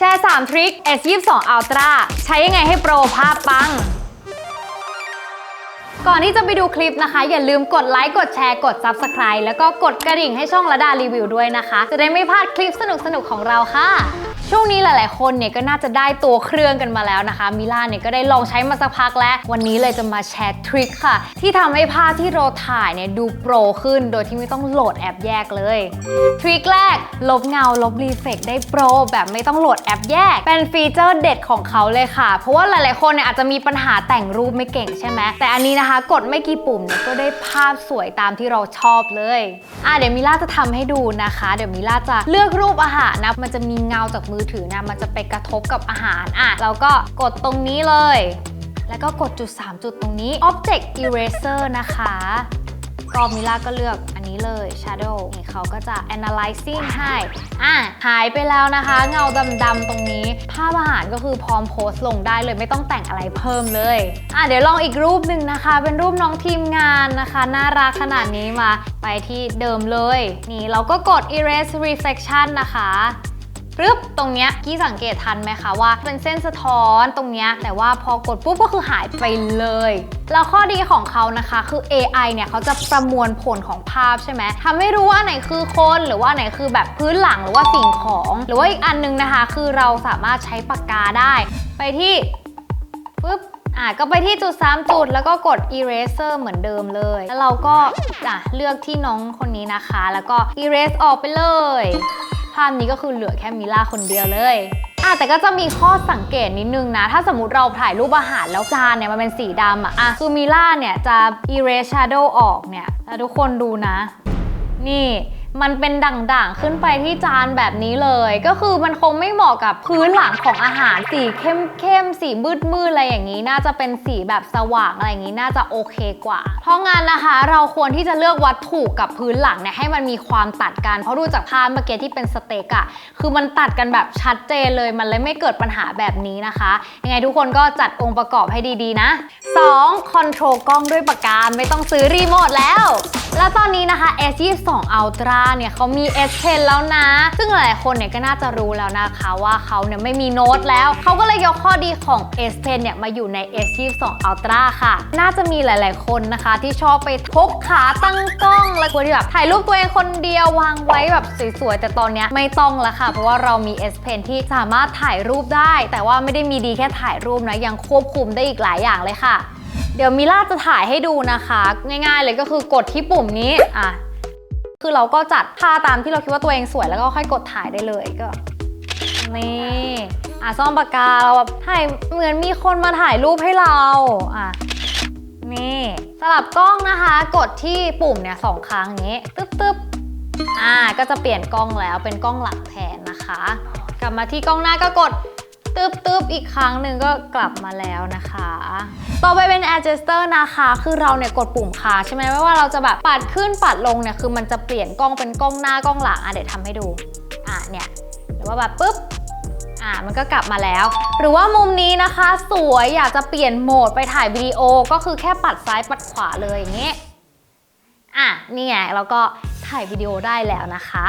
แชร์ 3 ทริค S22 Ultra ใช้ยังไงให้โปรภาพปัง ก่อนที่จะไปดูคลิปนะคะ อย่าลืมกดไลค์กดแชร์กด Subscribe แล้วก็กดกระดิ่งให้ช่องระดารีวิวด้วยนะคะ จะได้ไม่พลาดคลิปสนุกๆของเราค่ะ ช่วงนี้หลายๆ คนเนี่ยก็น่าจะได้ตัวเครื่องกันมาแล้วนะคะมิล่าเนี่ยก็ได้ลองใช้มาสักพักแล้ว วันนี้เลยจะมาแชร์ทริคค่ะ ที่ทำให้ภาพที่เราถ่ายเนี่ยดูโปรขึ้น โดยที่ไม่ต้องโหลดแอปแยกเลยทริคแรก ลบเงาลบรีเฟกได้โปรแบบไม่ต้องโหลดแอปแยก เป็นฟีเจอร์เด็ดของเขาเลยค่ะ เพราะว่าหลายๆ คนเนี่ยอาจจะมีปัญหาแต่งรูปไม่เก่งใช่ไหมแต่อันนี้นะคะกดไม่กี่ปุ่มก็ได้ภาพสวยตามที่เราชอบเลยอะเดี๋ยวมิล่าจะทำให้ดูนะคะ เดี๋ยวมิล่าจะเลือกรูปอาหารนะ มันจะมีเงาจากมือถือนะ มันจะไปกระทบกับอาหารอะเราก็กดตรงนี้เลย แล้วก็กดจุด 3 จุดตรงนี้ Object Eraser นะคะก็มิล่าก็เลือก นี้เลย Shadow นี่เขาก็จะ analyzing ให้อะหายไปแล้วนะคะ เงาดำๆตรงนี้ ภาพอาหารก็คือพร้อมโพสต์ลงได้เลยไม่ต้องแต่งอะไรเพิ่มเลยอะเดี๋ยวลองอีกรูปหนึ่งนะคะ เป็นรูปน้องทีมงานนะคะ น่ารักขนาดนี้มาไปที่เดิมเลย นี่เราก็กด erase reflection นะคะ ปึ๊บตรงเนี้ยกี้สังเกตทันไหมคะว่าเป็นเส้นสะท้อนตรงเนี้ยแต่ว่าพอกดปุ๊บก็คือหายไปเลยแล้วข้อดีของเขานะคะคือ AI เนี่ยเขาจะประมวลผลของภาพใช่ไหมทำให้รู้ว่าไหนคือคนหรือว่าไหนคือแบบพื้นหลังหรือว่าสิ่งของ หรือว่าอีกอันนึงนะคะ คือเราสามารถใช้ปากกาได้ ไปที่ปุ๊บอะก็ไปที่จุด 3 จุด แล้วก็กด eraser เหมือนเดิมเลย แล้วเราก็อะเลือกที่น้องคนนี้นะคะ แล้วก็ erase ออกไปเลยาพนี้ก็คือเหลือแค่มิล่าคนเดียวเลยอะแต่ก็จะมีข้อสังเกตนิดนึงนะ ถ้าสมมติเราถ่ายรูปอาหารแล้วจานเนี่ยมันเป็นสีดำอะอะคือมิล่าเนี่ยจะ erase shadow ออกเนี่ยทุกคนดูนะ นี่ มันเป็นด่างๆ ขึ้นไปที่จานแบบนี้เลย ก็คือมันคงไม่เหมาะกับพื้นหลังของอาหารสีเข้มๆสีมืดๆอะไรอย่างนี้ น่าจะเป็นสีแบบสว่างอะไรอย่างนี้น่าจะโอเคกว่า เพราะงั้นนะคะ เราควรที่จะเลือกวัตถุกับพื้นหลังเนี่ยให้มันมีความตัดกันเพราะดูจากภาพเมื่อกี้ที่เป็นสเต็กอะคือมันตัดกันแบบชัดเจนเลยมันเลยไม่เกิดปัญหาแบบนี้นะคะยังไงทุกคนก็จัดองค์ประกอบให้ดีๆนะ 2. คอนโทรลกล้องด้วยปากกาไม่ต้องซื้อรีโมทแล้ว แล้วตอนนี้นะคะ S22 Ultra เนี่ยเขามี S Pen แล้วนะ ซึ่งหลายๆคนเนี่ยก็น่าจะรู้แล้วนะคะว่าเขาเนี่ยไม่มีโน้ตแล้ว เขาก็เลยยกข้อดีของ S Pen เนี่ยมาอยู่ใน S22 Ultra ค่ะ น่าจะมีหลาย ๆ คนนะคะที่ชอบไปพกขาตั้งกล้องแล้วก็ที่แบบถ่ายรูปตัวเองคนเดียววางไว้แบบสวย ๆ แต่ตอนเนี้ยไม่ต้องล้วค่ะ เพราะว่าเรามี S Pen ที่สามารถถ่ายรูปได้ แต่ว่าไม่ได้มีดีแค่ถ่ายรูปนะ ยังควบคุมได้อีกหลายอย่างเลยค่ะ เดี๋ยวมิล่าจะถ่ายให้ดูนะคะ ง่ายๆเลยก็คือกดที่ปุ่มนี้อะคือเราก็จัดท่าตามที่เราคิดว่าตัวเองสวยแล้วก็ค่อยกดถ่ายได้เลยก็นี่อะซ่อมปากกาเราแบบถ่ายเหมือนมีคนมาถ่ายรูปให้เราอะนี่สลับกล้องนะคะ กดที่ปุ่มเนี่ยสองครั้งงนี้ตึ๊บตึ๊บอ่าก็จะเปลี่ยนกล้องแล้วเป็นกล้องหลังแทนนะคะ กลับมาที่กล้องหน้าก็กด ตึ๊บตึ๊บอีกครั้งหนึ่งก็กลับมาแล้วนะคะ ต่อไปเป็น adjuster นะคะ คือเราเนี่ยกดปุ่มคาใช่ไหมไม่ว่าเราจะแบบปัดขึ้นปัดลงเนี่ยคือมันจะเปลี่ยนกล้องเป็นกล้องหน้ากล้องหลังอะเดี๋ยวทำให้ดูอะเนี่ยหรือว่าแบบปุ๊บอะมันก็กลับมาแล้ว หรือว่ามุมนี้นะคะ สวยอยากจะเปลี่ยนโหมดไปถ่ายวิดีโอก็คือแค่ปัดซ้ายปัดขวาเลยอย่างเงี้ยอะนี่ไงเราก็ถ่ายวิดีโอได้แล้วนะคะ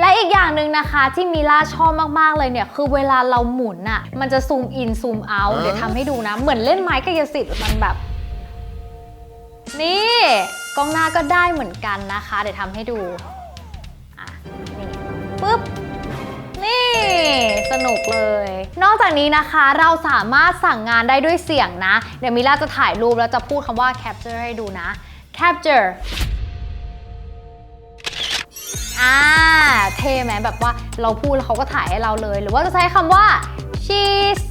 และอีกอย่างหนึ่งนะคะที่มิล่าชอบมาก ๆ เลยเนี่ย คือเวลาเราหมุนอะ่ะมันจะซูมอินซูมเอาเดี๋ยวทำให้ดูนะ เหมือนเล่นไม้กายสิทธิ์มันแบบ นี่กล้องหน้าก็ได้เหมือนกันนะคะ เดี๋ยวทำให้ดูอะนี่ปุ๊บนี่สนุกเลย นอกจากนี้นะคะเราสามารถสั่งงานได้ด้วยเสียงนะ เดี๋ยวมิล่าจะถ่ายรูปแล้วจะพูดคำว่า capture ให้ดูนะ capture อ่า เท่ไหมแบบว่าเราพูดแล้วเขาก็ถ่ายให้เราเลย หรือว่าจะใช้คำว่า cheese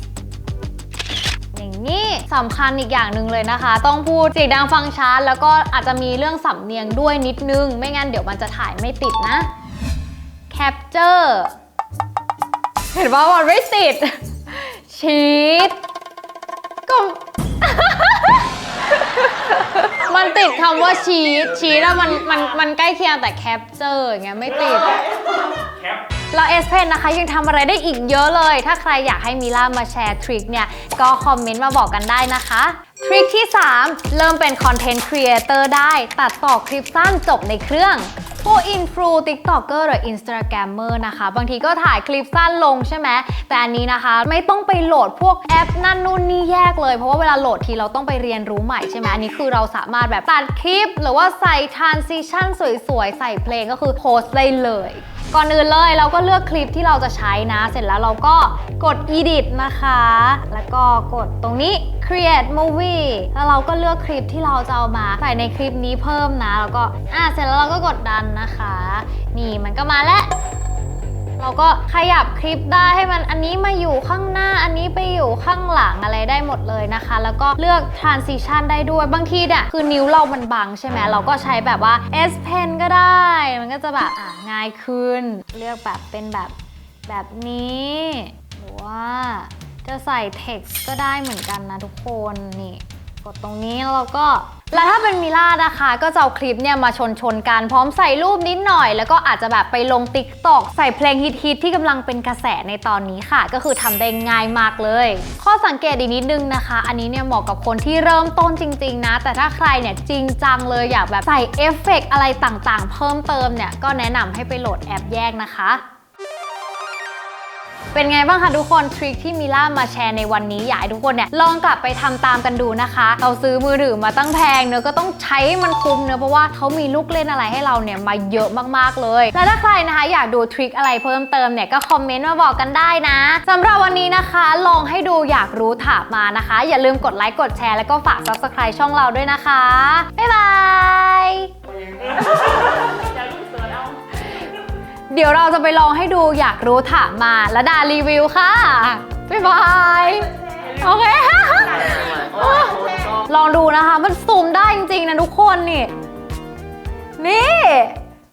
อย่างนี้สำคัญอีกอย่างหนึ่งเลยนะคะ ต้องพูดเสียงดังฟังชัดแล้วก็อาจจะมีเรื่องสำเนียงด้วยนิดนึง ไม่งั้นเดี๋ยวมันจะถ่ายไม่ติดนะ capture เห็นว่ามันไม่ติดชีส มันติดคำว่าชีสชีสอะมันมันมันใกล้เคียงแต่แคปเจอร์อย่างเงี้ยไม่ติดแล้วเอสเพนนะคะยังทำอะไรได้อีกเยอะเลย ถ้าใครอยากให้มิล่ามาแชร์ทริคเนี่ย ก็คอมเมนต์มาบอกกันได้นะคะ ทริคที่ 3 เริ่มเป็นคอนเทนต์ครีเอเตอร์ได้ ตัดต่อคลิปสั้นจบในเครื่อง พวกอินฟลูติ๊กต็อกเกอร์หรืออินสตาแกรมเมอร์นะคะ บางทีก็ถ่ายคลิปสั้นลงใช่ไหมแต่อันนี้นะคะ ไม่ต้องไปโหลดพวกแอปนั่นนู่นนี่แยกเลย เพราะว่าเวลาโหลดทีเราต้องไปเรียนรู้ใหม่ใช่ไหมอันนี้คือเราสามารถแบบตัดคลิป หรือว่าใส่ทรานซิชันสวยๆ ใส่เพลงก็คือโพสต์ได้เลย ก่อนอื่นเลยเราก็เลือกคลิปที่เราจะใช้นะ เสร็จแล้วเราก็กด edit นะคะ แล้วก็กดตรงนี้ create movie แล้วเราก็เลือกคลิปที่เราจะเอามาใส่ในคลิปนี้เพิ่มนะ แล้วก็อ่าเสร็จแล้วเราก็กดดันนะคะ นี่มันก็มาแล้ว เราก็ขยับคลิปได้ให้มันอันนี้มาอยู่ข้างหน้าอันนี้ไปอยู่ข้างหลังอะไรได้หมดเลยนะคะ แล้วก็เลือก transition ได้ด้วยบางทีเนี่ยคือนิ้วเรามันบังใช่ไหมเราก็ใช้แบบว่า S Pen ก็ได้ มันก็จะแบบอะง่ายขึ้น เลือกแบบเป็นแบบแบบนี้หรือว่าจะใส่ text ก็ได้เหมือนกันนะทุกคนนี่ กดตรงนี้แล้วก็ แล้วถ้าเป็นมิล่านะคะ ก็จะเอาคลิปเนี่ยมาชนชนๆกันพร้อมใส่รูปนิดหน่อย แล้วก็อาจจะแบบไปลง t ิ k t o k ใส่เพลงฮิตๆที่กำลังเป็นกระแสในตอนนี้ค่ะ ก็คือทำได้ง่ายมากเลย ข้อสังเกตอีกนิดนึงนะคะ อันนี้เนี่ยเหมาะกับคนที่เริ่มต้นจริง ๆ นะ แต่ถ้าใครเนี่ยจริงจังเลยอยากแบบใส่เอฟเฟกต์อะไรต่างๆ เพิ่มเติมเนี่ยก็แนะนำให้ไปโหลดแอปแยกนะคะ เป็นไงบ้างคะทุกคนทริคที่มิล่ามาแชร์ในวันนี้อยากให้ทุกคนเนี่ยลองกลับไปทำตามกันดูนะคะ เราซื้อมือถือมาตั้งแพงเนอะก็ต้องใช้มันคุ้มเนอะเพราะว่าเขามีลูกเล่นอะไรให้เราเนี่ยมาเยอะมากๆเลย แล้วถ้าใครนะคะ อยากดูทริคอะไรเพิ่มเติมเนี่ยก็คอมเมนต์มาบอกกันได้นะสำหรับวันนี้นะคะ ลองให้ดูอยากรู้ถามมานะคะ อย่าลืมกดไลค์กดแชร์แล้วก็ฝาก subscribe ช่องเราด้วยนะคะบ๊ายบาย เดี๋ยวเราจะไปลองให้ดูอยากรู้ถามมาและดารีวิวค่ะ บ๊ายบาย โอเค ลองดูนะคะ มันซูมได้จริงๆนะทุกคนนี่ นี่